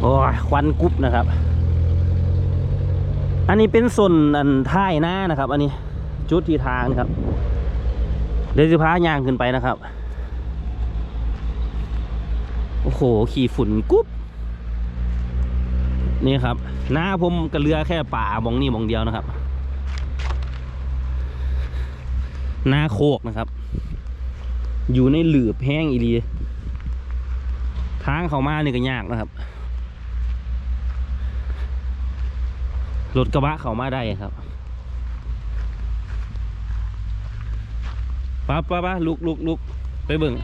โอ้ยควันกรุ๊บนะครับ อันนี้เป็นส่วนอันท้ายหน้านะครับ อันนี้จุดที่ทางครับ เดี๋ยวจะพายางขึ้นไปนะครับ โอ้โห ขี่ฝุ่นกรุ๊บนี่ครับ หน้าผมกระเรือแค่ป่ามองนี่มองเดียวนะครับ หน้าโคกนะครับ อยู่ในหลืบแห้งอีรีทางเขามานี่ก็ยากนะครับ รถกระบะเขามาได้ครับป้าป้าป้าลุกลุกลุกไปเบิ่ง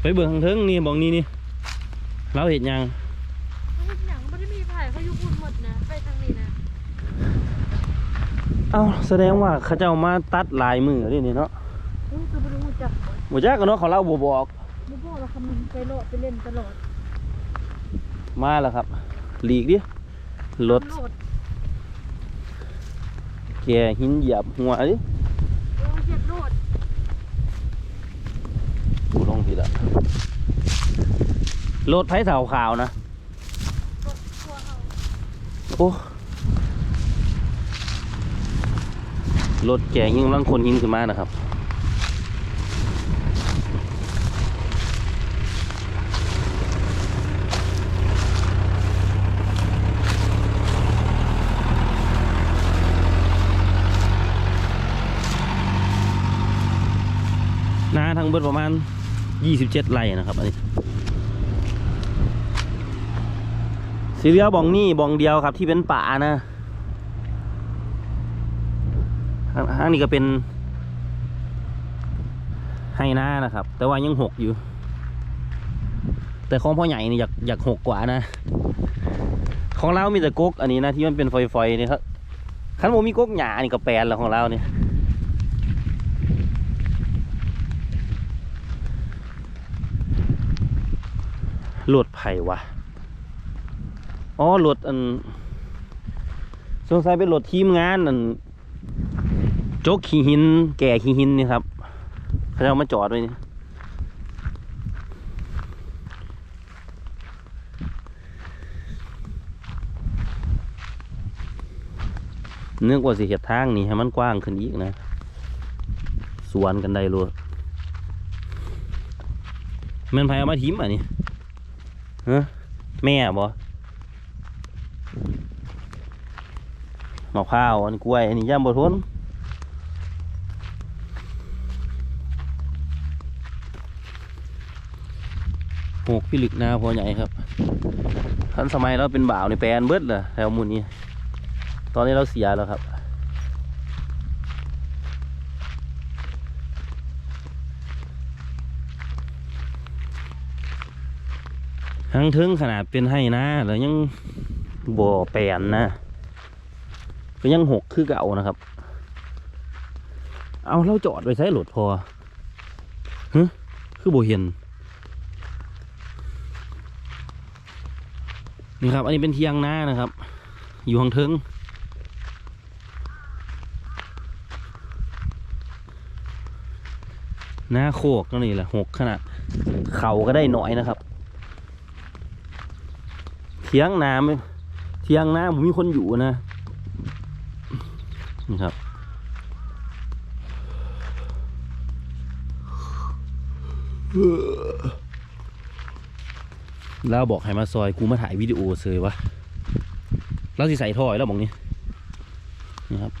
ไปเบิ่งทางเทิงนี่บอกนี่นี่เราเห็นยังมันเป็นอย่างไม่ได้มีไผ่เขาอยู่บุญหมดนะไปทางนี้นะเอ้าแสดงว่าเขาเจ้ามาตัดลายมือนี่นี่เนาะเฮ้ยคือไม่รู้จักหมดจ้ากันเนาะเขาเล่าบบอกไม่บอกเราคำนึงไปโลดไปเล่นตลอดมาแล้วครับ หลีกดิรถโลด แกหินเหยียบหัวดิโอ้ยเจ็บโลดกูลงผิดละรถไผ่เสาขาวนะโอ้รถแกยิ่งร่างคนหินขึ้นมานะครับ ทั้งเบิดประมาณ 27ไร่นะครับอันนี้สีเหลือบองนี่บองเดียวครับที่เป็นป่านะข้างนี้ก็เป็นไฮนานะครับ แต่ว่ายังหกอยู่ แต่ของพ่อใหญ่นี่อยากอยากหกกว่านะ ของเรามีแต่กกอันนี้นะที่มันเป็นฟอยๆนี่ครับขันโมมีกกหยานี่ก็แปลนแล้วของเราเนี่ย โหลดไผ่วะอ๋อโหลดอันสงสัยเป็นโหลดทีมงานอันโจกขี้หิน แก่ขี้หินนี่ครับเขาเอามาจอดไว้นี่เนื่องว่าสิเห็ดทางนี่ให้มันกว้างขึ้นอีกนะ สวนกันได้เลยแมันไผเอามาทิมอะนี่ ฮะแม่บ่มะพร้าวอันกล้วยอันนี้ย่ำบทนหกพี่ลึกนาพอใหญ่ครับทันสมัยเราเป็นบ่าวในแปลนเบิดเลยแถวมุนนี้ ตอนนี้เราเสียแล้วครับ ทั้งถึงขนาดเป็นให้นะแล้วยังบ่แปนนะก็ยังหกคือเก่านะครับ เอาเราจอดไปใช้รถพอฮึคือบเห็นนี่ครับ อันนี้เป็นเทียงหน้านะครับ อยู่ข้างเทิงหน้าโคกก็นี่แหละหกขนาด เขาก็ได้หน่อยนะครับ เทียงน้ำเทียงน้ำผมมีคนอยู่นะนี่ครับแล้วบอกให้มาซอยกูมาถ่ายวิดีโอเซยวะแล้วสิใส่ท่อยแล้วบอกนี้นี่ครับ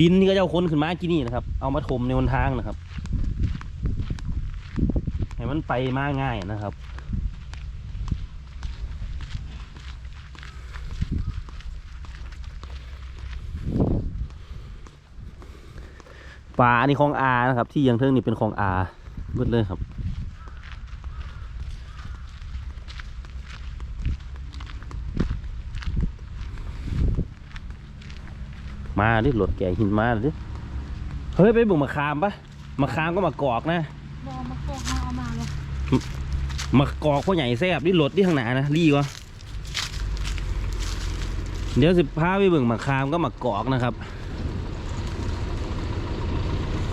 ดินนี่ก็จะเอาคนขึ้นมากี่นี่นะครับ เอามาถมในหนทางนะครับ ให้มันไปมาง่ายนะครับ ป่าอันนี้ของอานะครับ ที่ยังเทิงนี่เป็นของอาเบิดเลยครับมาดิรถแกหินมาดิเฮ้ยไปบุกมะขามปะมะขามก็มากอกนะบอมาโกงมาเอามาเลยมากอกพ่อใหญ่แซ่บดิรถที่ข้างหน้านะรีวะเดี๋ยวสิพาไปเบิ่งมะขามก็มากอกนะครับ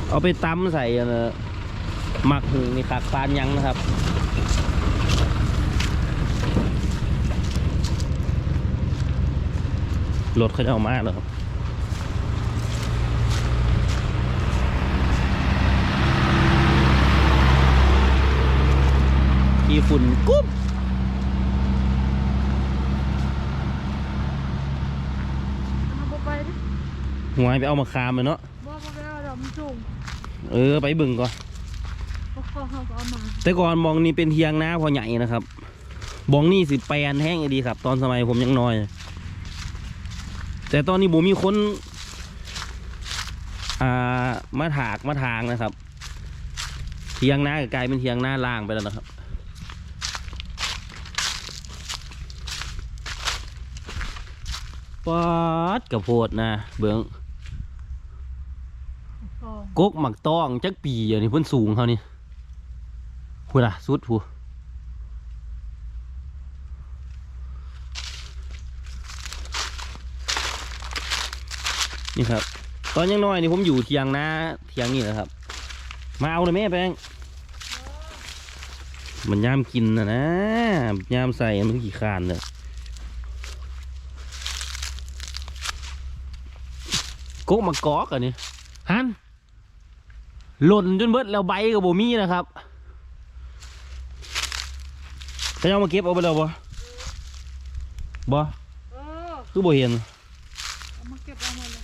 เอาไปตำใส่อันน่ะหมักหุงนี่ขากปานยังนะครับรถเขาจะเอามาแล้วครับขี้ฝุ่นกุ๊บเอาบ่ไปดิหวยไปเอามาคามเลยเนาะบ่บ่ไปเอาดอกมันสูง เออไปเบึงก่อนบ่ขอเฮาก็เอามาแต่ก่อนมองนี่เป็นเทียงนาพอใหญ่นะครับบองนี่สิแปลนแห้งดีครับ ตอนสมัยผมยังน้อย แต่ตอนนี้ผมมีคนอ่ามาถากมาทางนะครับ เทียงนาก็กลายเป็นเทียงนาล่างไปแล้วนะครับปอดกระโพดนะเบิงกอง กกหมักต้องจักปีอย่างนี้เพิ่นสูงเขานี่พูดล่ะสุดพูนี่ครับ ตอนยังน้อยนี่ผมอยู่เทียงนาเทียงนี่แหละครับ มาเอาเลยแม่แป้งมันยามกินนะนะยามใส่มันกี่คานเลยกกมากอกอันนี้ฮัน หล่นจนเบิดแล้วใบกับโบมี่นะครับเขาจะเอามาเก็บเอาไปแล้วบ่บ่เออคือบ่เห็นเอามาเก็บเอามาเลย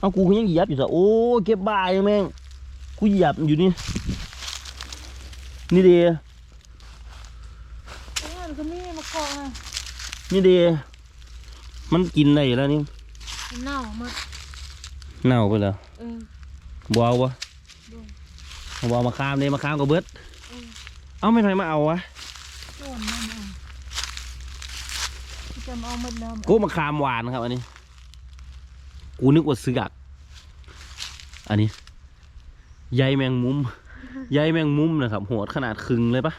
เอากูก็ยังเหยียบอยู่ซะโอ้เก็บบ่ายังแม่งกูเหยียบอยู่นี่นี่เดีเออก็มีมะกอกนะนี่เดี มันกินได้แล้วนี่มันเน่าหมดเน่าไปแล้วเออบ่เอา บ่บ่เอาบ่เอามาข้ามเลยมาข้ามกับเบิดเออเอาไม่ไผมาเอาวะส่วนมันเอาจะมาเอาหมดแล้วกูมาข้ามหวานครับ อันนี้ กูนึกว่าเสือกอันนี้ใยแมงมุมใยแมงมุมนะครับโหดขนาดครึ่งเลยปะ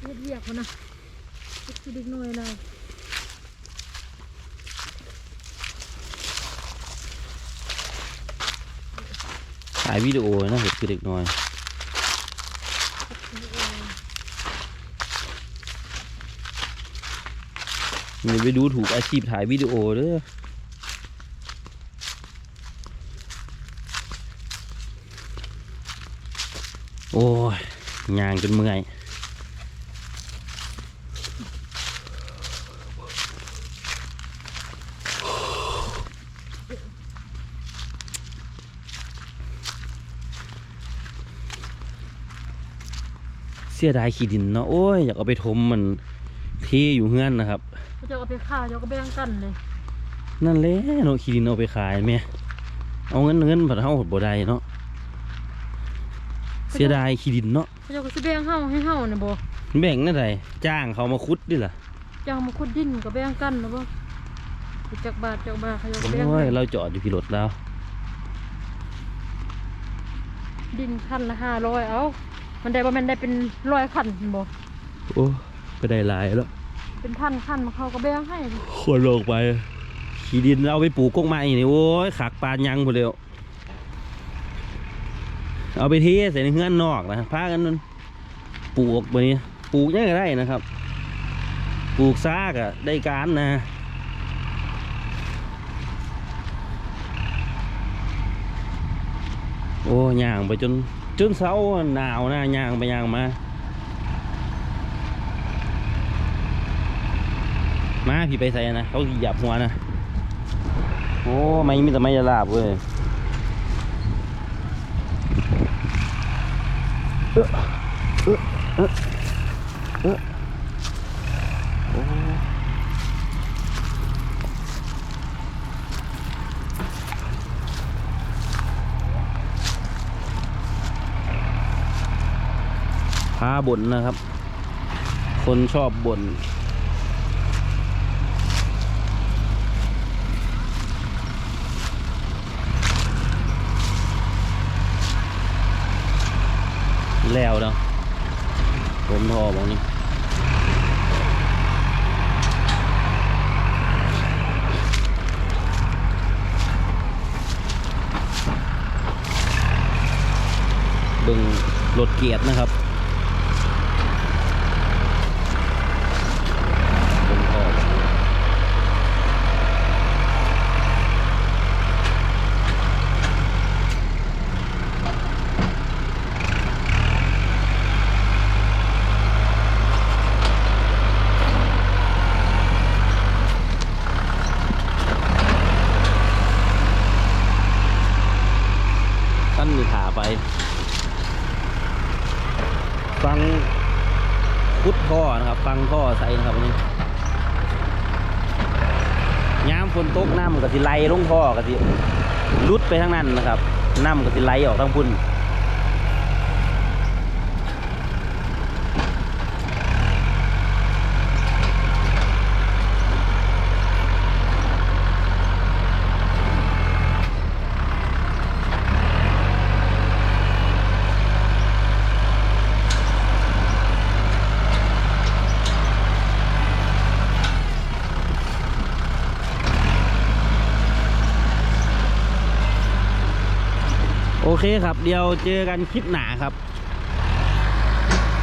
เฮ็ดเวียกพุ่นน่ะเฮ็ดสิเด็กน้อยเลย ถ่ายวิดีโอนะเห็ดคือเด็กน้อยอย่าไปดูถูกอาชีพถ่ายวิดีโอเด้อโอ้ยยางจนเมื่อย สียดายขี้ดินเนาะโอ้ยอยากเอาไปทมมันเทอยู่เฮือนนะครับเขาจะเอาไปฆ่าจะเอาก็แบ่งกันเลย นั่นแหละเนาะขี้ดินเอาไปขายแม่เอาเงินเงินผัดเฮาหดบ่ได้เนาะเสียดายขี้ดินเนาะเขาจะก็สิแบ่งเฮาให้เฮาน่ะบ่แบ่งนั่นไดจ้างเขามาคุดดิล่ะจะเอามาขุดดินก็แบ่งกันนะบ่สิจักบาทจักบาทเขาจะเอาแบ่งโอ้ยให้เราจอดอยู่พี่รถแล้ว ดินคันละ500เอา มันได้บ่แม่นได้เป็นร้อยคันบ่โอ้ไปได้หลายแล้ว เป็นพันคันมาเขาก็แบ่งให้คนลงไป ขี้ดินเอาไปปลูกกงไม้นี่โอ้ยขากปานยังหมดแล้วเอาไปเทใส่ในเฮือนนอกนะพากันนั่นปลูกไปนี้ปลูกยังไงได้นะครับ ปลูกซากอะได้การนะโอ้ย่างไปจน จนเสาหนาวนะยางไปยางมา มาพี่ไปใส่นะ เขาหยับหัวนะ โอ้ไม่มีแต่ไม่จะลาบเว้ยเออเออเออเอ้อโอ้ พาบ่นนะครับ คนชอบบ่นแล้วเนาะผมพอบอกนี่เบึงรถเกียรตินะครับผมพอบอก ท่อนะครับ ฟังท่อใส่นะครับอันนี้ยามฝน ตกน้ำก็สิไหลลงท่อก็สิลุดไปทั้งนั้นนะครับน้ำก็สิไหลออกทั้งพุ่น เคครับ เดี๋ยวเจอกันคลิปหนาครับ